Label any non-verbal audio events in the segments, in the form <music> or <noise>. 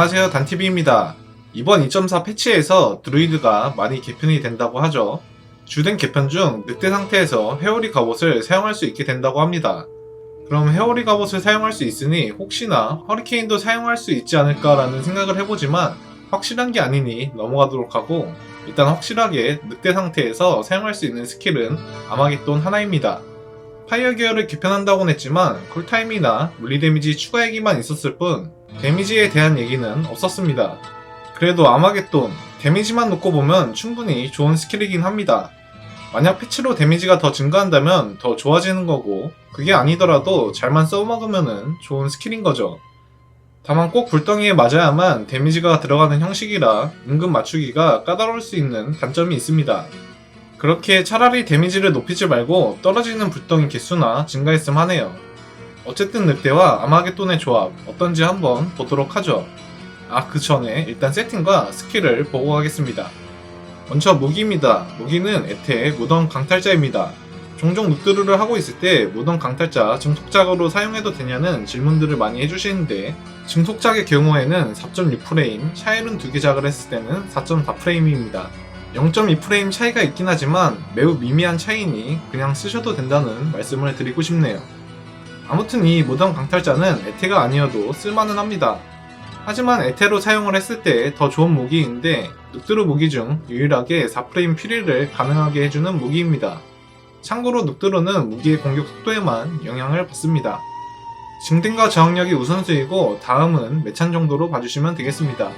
안녕하세요 단TV입니다. 이번 2.4 패치에서 드루이드가 많이 개편이 된다고 하죠. 주된 개편 중 늑대 상태에서 회오리 갑옷을 사용할 수 있게 된다고 합니다. 그럼 회오리 갑옷을 사용할 수 있으니 혹시나 허리케인도 사용할 수 있지 않을까라는 생각을 해보지만 확실한 게 아니니 넘어가도록 하고 일단 확실하게 늑대 상태에서 사용할 수 있는 스킬은 아마겟돈 하나입니다. 파이어 기어를 개편한다곤 했지만 쿨타임이나 물리 데미지 추가 얘기만 있었을 뿐 데미지에 대한 얘기는 없었습니다. 그래도 아마겟돈 데미지만 놓고 보면 충분히 좋은 스킬이긴 합니다. 만약 패치로 데미지가 더 증가한다면 더 좋아지는 거고 그게 아니더라도 잘만 써먹으면 좋은 스킬인 거죠. 다만 꼭 불덩이에 맞아야만 데미지가 들어가는 형식이라 은근 맞추기가 까다로울 수 있는 단점이 있습니다. 그렇게 차라리 데미지를 높이지 말고 떨어지는 불덩이 개수나 증가했음 하네요. 어쨌든 늑대와 아마겟돈의 조합 어떤지 한번 보도록 하죠. 아 그 전에 일단 세팅과 스킬을 보고 가겠습니다. 먼저 무기입니다. 무기는 에테 무덤 강탈자입니다. 종종 늑드루를 하고 있을 때 무덤 강탈자 증속작으로 사용해도 되냐는 질문들을 많이 해주시는데 증속작의 경우에는 4.6프레임, 샤일은 2개 작을 했을 때는 4.4프레임입니다. 0.2프레임 차이가 있긴 하지만 매우 미미한 차이니 그냥 쓰셔도 된다는 말씀을 드리고 싶네요. 아무튼 이 무덤 강탈자는 에테가 아니어도 쓸만은 합니다. 하지만 에테로 사용을 했을 때 더 좋은 무기인데 늑드루 무기 중 유일하게 4프레임 피리를 가능하게 해주는 무기입니다. 참고로 늑드루는 무기의 공격 속도에만 영향을 받습니다. 증등과 저항력이 우선수이고 다음은 매찬 정도로 봐주시면 되겠습니다.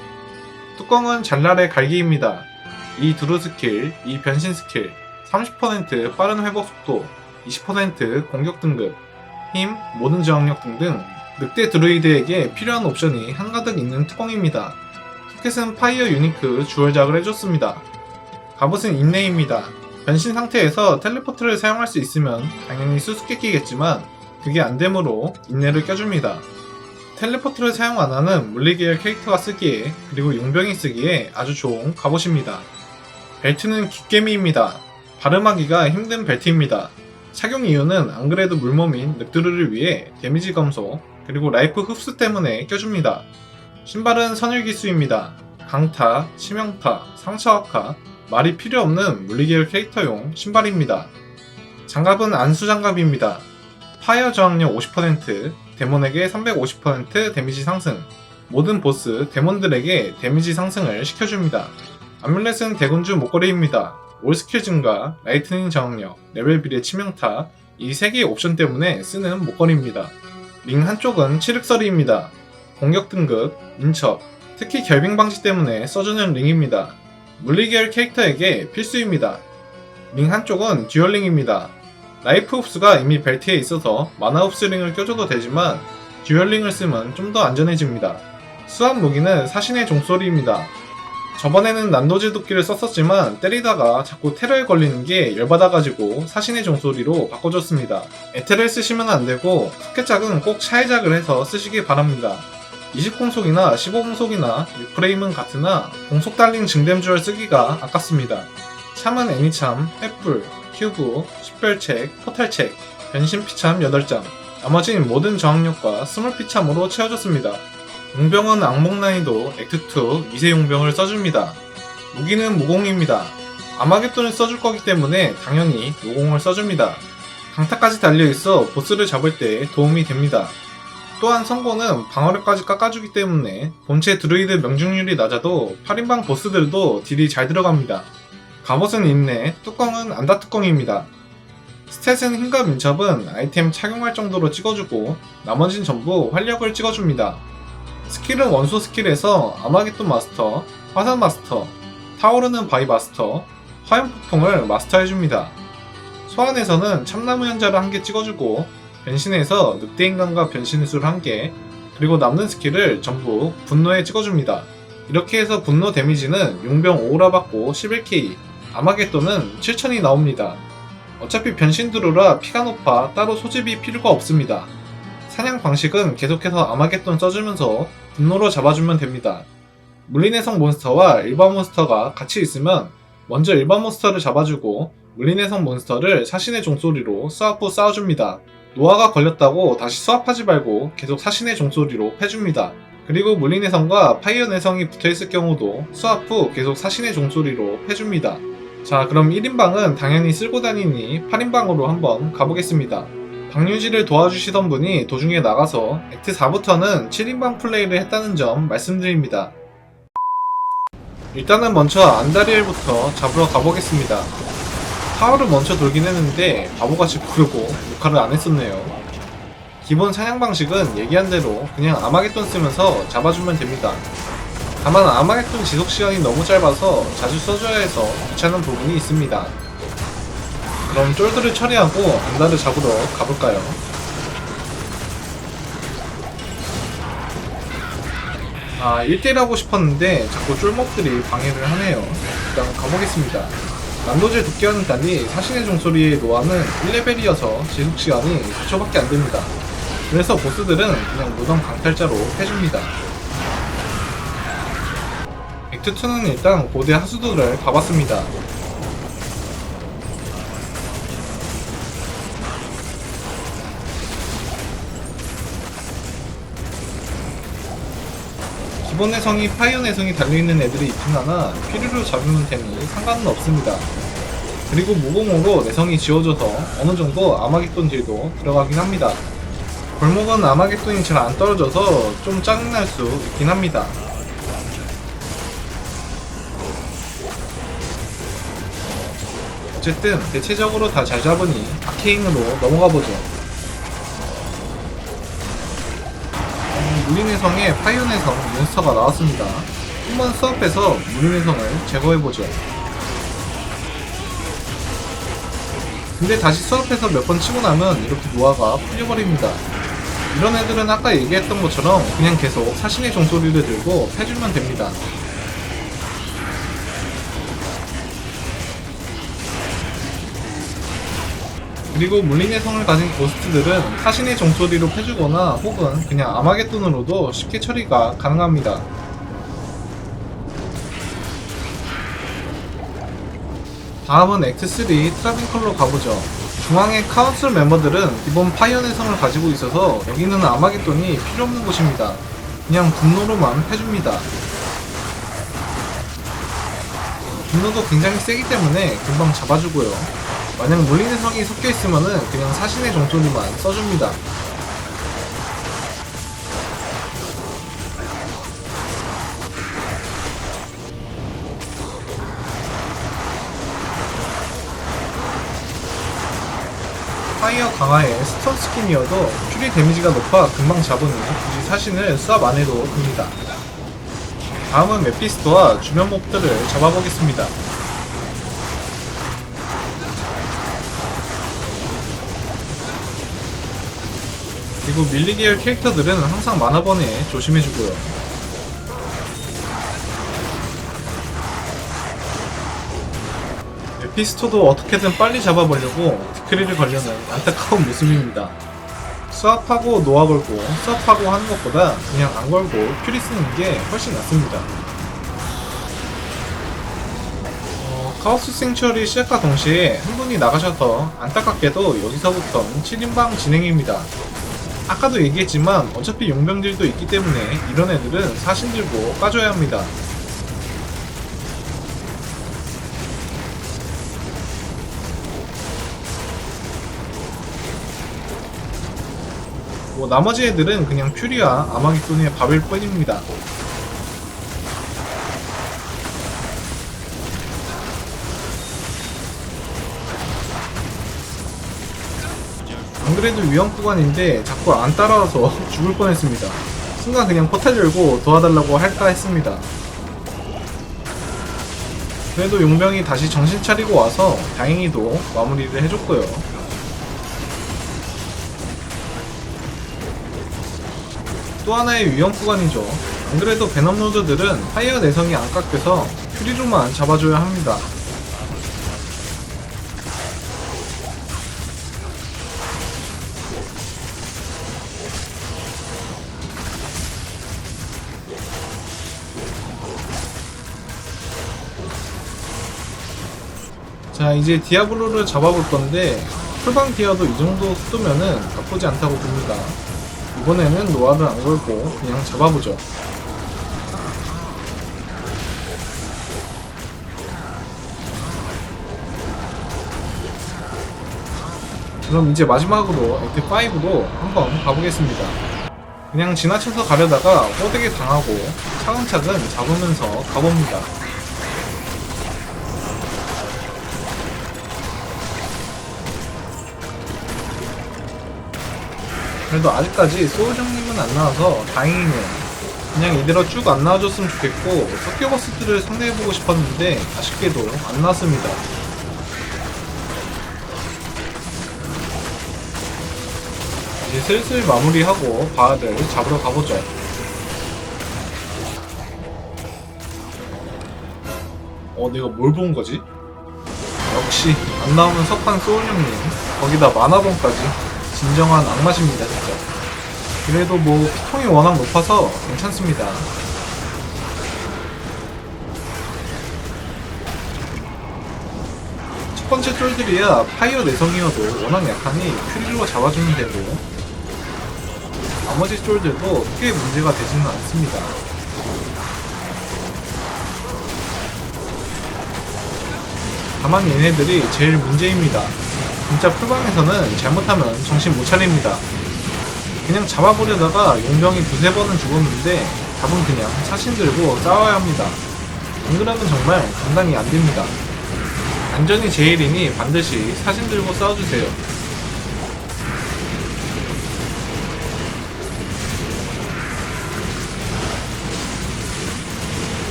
뚜껑은 잘날의 갈기입니다. 이 두루 스킬, 이 변신 스킬, 30% 빠른 회복 속도, 20% 공격 등급, 힘, 모든 저항력 등등 늑대 드루이드에게 필요한 옵션이 한가득 있는 뚜껑입니다. 티켓은 파이어 유니크 주얼작을 해줬습니다. 갑옷은 인내입니다. 변신 상태에서 텔레포트를 사용할 수 있으면 당연히 수수께끼겠지만 그게 안 되므로 인내를 껴줍니다. 텔레포트를 사용 안 하는 물리계열 캐릭터가 쓰기에 그리고 용병이 쓰기에 아주 좋은 갑옷입니다. 벨트는 깃개미입니다. 발음하기가 힘든 벨트입니다. 착용 이유는 안 그래도 물몸인 늑드르를 위해 데미지 감소 그리고 라이프 흡수 때문에 껴줍니다. 신발은 선율기수입니다. 강타, 치명타, 상처학화, 말이 필요 없는 물리계열 캐릭터용 신발입니다. 장갑은 안수 장갑입니다. 파이어 저항력 50%, 데몬에게 350% 데미지 상승, 모든 보스, 데몬들에게 데미지 상승을 시켜줍니다. 아뮬렛은 대군주 목걸이입니다. 증가, 라이트닝 저항력, 레벨 비례 치명타, 이 3개의 옵션 때문에 쓰는 목걸이입니다. 링 한쪽은 칠흑설이입니다. 공격 등급, 인척, 특히 결빙 방지 때문에 써주는 링입니다. 물리계열 캐릭터에게 필수입니다. 링 한쪽은 듀얼링입니다. 라이프 흡수가 이미 벨트에 있어서 마나 흡수 링을 껴줘도 되지만 듀얼링을 쓰면 좀 더 안전해집니다. 수압 무기는 사신의 종소리입니다. 저번에는 난도질 도끼를 썼었지만 때리다가 자꾸 테러에 걸리는 게 열받아가지고 사신의 종소리로 바꿔줬습니다. 에테를 쓰시면 안되고 석회작은 꼭 차해작을 해서 쓰시기 바랍니다. 20공속이나 15공속이나 6프레임은 같으나 공속 달린 증댐주얼 쓰기가 아깝습니다. 참은 애니참, 횃불, 큐브, 식별책, 포탈책, 변신 피참 8장, 나머지는 모든 저항력과 스몰 피참으로 채워졌습니다. 용병은 악몽 난이도 액트2 미세 용병을 써줍니다. 무기는 무공입니다. 아마겟돈을 써줄 거기 때문에 당연히 무공을 써줍니다. 강타까지 달려있어 보스를 잡을 때 도움이 됩니다. 또한 선고는 방어력까지 깎아주기 때문에 본체 드루이드 명중률이 낮아도 8인방 보스들도 딜이 잘 들어갑니다. 갑옷은 있네, 뚜껑은 안다 뚜껑입니다. 스탯은 힘과 민첩은 아이템 착용할 정도로 찍어주고 나머진 전부 활력을 찍어줍니다. 스킬은 원소 스킬에서 아마겟돈 마스터, 화산 마스터, 타오르는 바위 마스터, 화염 폭풍을 마스터해줍니다. 소환에서는 참나무 현자를 한 개 찍어주고 변신해서 늑대 인간과 변신술 한 개, 그리고 남는 스킬을 전부 분노에 찍어줍니다. 이렇게 해서 분노 데미지는 용병 5라 받고 11k, 아마겟돈은 7000이 나옵니다. 어차피 변신 드루라 피가 높아 따로 소집이 필요가 없습니다. 사냥 방식은 계속해서 아마겟돈 써주면서 분노로 잡아주면 됩니다. 물리내성 몬스터와 일반 몬스터가 같이 있으면 먼저 일반 몬스터를 잡아주고 물리내성 몬스터를 사신의 종소리로 후 싸워줍니다. 노화가 걸렸다고 다시 수압하지 말고 계속 사신의 종소리로 패줍니다. 그리고 물리내성과 파이어 내성이 붙어있을 경우도 수압 후 계속 사신의 종소리로 패줍니다. 자 그럼 1인방은 당연히 쓸고 다니니 8인방으로 한번 가보겠습니다. 방유지를 도와주시던 분이 도중에 나가서 액트 4부터는 7인방 플레이를 했다는 점 말씀드립니다. 일단은 먼저 안다리엘부터 잡으러 가보겠습니다. 타워를 먼저 돌긴 했는데 바보같이 부르고 녹화를 안 했었네요. 기본 사냥 방식은 얘기한 대로 그냥 아마겟돈 쓰면서 잡아주면 됩니다. 다만 아마겟돈 지속 시간이 너무 짧아서 자주 써줘야 해서 귀찮은 부분이 있습니다. 그럼 쫄들을 처리하고 안다를 잡으러 가볼까요? 아 1대1 하고 싶었는데 자꾸 쫄먹들이 방해를 하네요. 일단 가보겠습니다. 난도질 도끼와는 달리 사신의 종소리의 노화는 1레벨이어서 지속시간이 10초밖에 안됩니다. 그래서 보스들은 그냥 무덤 강탈자로 해줍니다. 액트2는 일단 고대 하수도를 가봤습니다. 기본 내성이 파이어 내성이 달려있는 애들이 있긴 하나 피리로 잡으면 되니 상관은 없습니다. 그리고 무공으로 내성이 지워져서 어느 정도 아마겟돈 딜도 들어가긴 합니다. 골목은 아마겟돈이 잘 안 떨어져서 좀 짜증날 수 있긴 합니다. 어쨌든 대체적으로 다 잘 잡으니 아케인으로 넘어가 보죠. 무인해성에 파이어내성 몬스터가 나왔습니다. 한번 수업해서 무인해성을 제거해보죠. 근데 다시 수업해서 몇 번 치고 나면 이렇게 노화가 풀려버립니다. 이런 애들은 아까 얘기했던 것처럼 그냥 계속 사신의 종소리를 들고 패주면 됩니다. 그리고 물린의 성을 가진 고스트들은 사신의 종소리로 패주거나 혹은 그냥 아마겟돈으로도 쉽게 처리가 가능합니다. 다음은 액트 3 트라빈컬로 가보죠. 중앙의 카운슬 멤버들은 기본 파이어의 성을 가지고 있어서 여기는 아마겟돈이 필요 없는 곳입니다. 그냥 분노로만 패줍니다. 분노도 굉장히 세기 때문에 금방 잡아주고요. 만약 물리는 성이 섞여 있으면은 그냥 사신의 종소리만 써줍니다. 파이어 강화에 스턴 스킨이어도 퓨리 데미지가 높아 금방 잡으니 굳이 사신을 수압 안 해도 됩니다. 다음은 메피스토와 주변 몹들을 잡아보겠습니다. 그리고 밀리 계열 캐릭터들은 항상 만화번에 조심해주고요. 에피스토도 어떻게든 빨리 잡아보려고 디크리를 걸려는 안타까운 모습입니다. 수압하고 노아 걸고 수압하고 하는 것보다 그냥 안 걸고 퓨리 쓰는 게 훨씬 낫습니다. 어, 카오스 생츄얼이 시작과 동시에 한 분이 나가셔서 안타깝게도 여기서부터 7인방 진행입니다. 아까도 얘기했지만 어차피 용병들도 있기 때문에 이런 애들은 사신 들고 까줘야 합니다. 뭐 나머지 애들은 그냥 퓨리와 아마겟돈의 밥일 뿐입니다. 안 그래도 위험 구간인데 자꾸 안 따라와서 <laughs> 죽을 뻔했습니다. 순간 그냥 포탈 열고 도와달라고 할까 했습니다. 그래도 용병이 다시 정신 차리고 와서 다행히도 마무리를 해줬고요. 또 하나의 위험 구간이죠. 안 그래도 베넘로드들은 파이어 내성이 안 깎여서 퓨리로만 잡아줘야 합니다. 자 이제 디아블로를 잡아볼 건데 풀방 디아도 이 정도 속도면은 나쁘지 않다고 봅니다. 이번에는 노아를 안 걸고 그냥 잡아보죠. 그럼 이제 마지막으로 액트 5로 한번 가보겠습니다. 그냥 지나쳐서 가려다가 호되게 당하고 차근차근 잡으면서 가봅니다. 그래도 아직까지 소울정님은 안 나와서 다행이네요. 그냥 이대로 쭉 안 나와줬으면 좋겠고 석교버스들을 상대해보고 싶었는데 아쉽게도 안 나왔습니다. 이제 슬슬 마무리하고 바하를 잡으러 가보죠. 어, 내가 뭘 본 거지? 역시 안 나오는 석판 소울형님 거기다 만화본까지 진정한 악맛입니다 진짜. 그래도 뭐 피통이 워낙 높아서 괜찮습니다. 첫 번째 쫄들이야 파이어 내성이어도 워낙 약하니 큐리로 잡아주면 되고 나머지 쫄들도 크게 문제가 되지는 않습니다. 다만 얘네들이 제일 문제입니다. 진짜 풀방에서는 잘못하면 정신 못 차립니다. 그냥 잡아보려다가 용병이 두세 번은 죽었는데 답은 그냥 사신 들고 싸워야 합니다. 안 그러면 정말 감당이 안 됩니다. 안전이 제일이니 반드시 사신 들고 싸워주세요.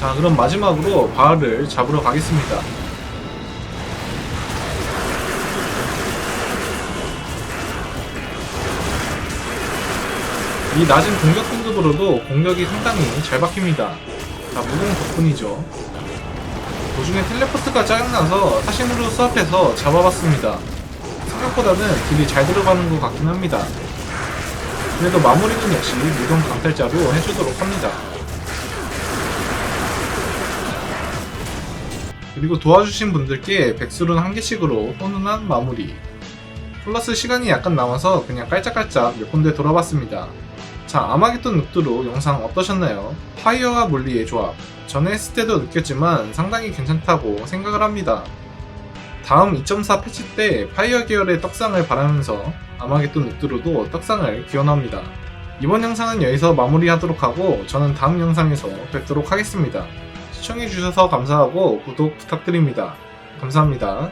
자, 그럼 마지막으로 바알을 잡으러 가겠습니다. 이 낮은 공격 등급으로도 공격이 상당히 잘 박힙니다. 다 무공 덕분이죠. 도중에 텔레포트가 짜증나서 사신으로 수합해서 잡아봤습니다. 생각보다는 딜이 잘 들어가는 것 같긴 합니다. 그래도 마무리는 역시 무동 강탈자로 해주도록 합니다. 그리고 도와주신 분들께 백술은 한 개씩으로 훈훈한 마무리. 플러스 시간이 약간 남아서 그냥 깔짝깔짝 몇 군데 돌아봤습니다. 자, 아마겟돈 늑두로 영상 어떠셨나요? 파이어와 물리의 조합. 전에 했을 때도 느꼈지만 상당히 괜찮다고 생각을 합니다. 다음 2.4 패치 때 파이어 계열의 떡상을 바라면서 아마겟돈 늑두로도 떡상을 기원합니다. 이번 영상은 여기서 마무리하도록 하고 저는 다음 영상에서 뵙도록 하겠습니다. 시청해주셔서 감사하고 구독 부탁드립니다. 감사합니다.